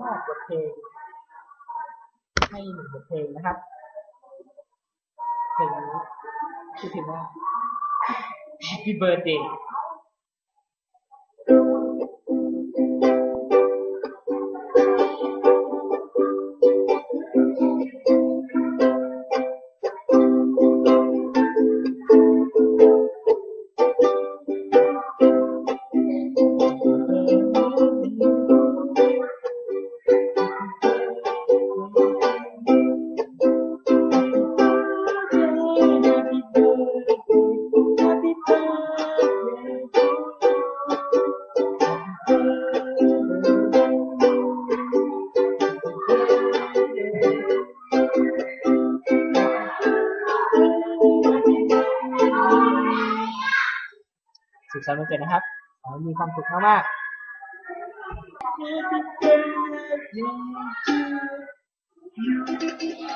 มอบบทเพลงให้หนึ่งบทเพลงนะครับ เพลงนี้ชื่อเพลงว่า Happy Birthday ขสันต์วันเกิดนะครับขอมีความสุขมากๆ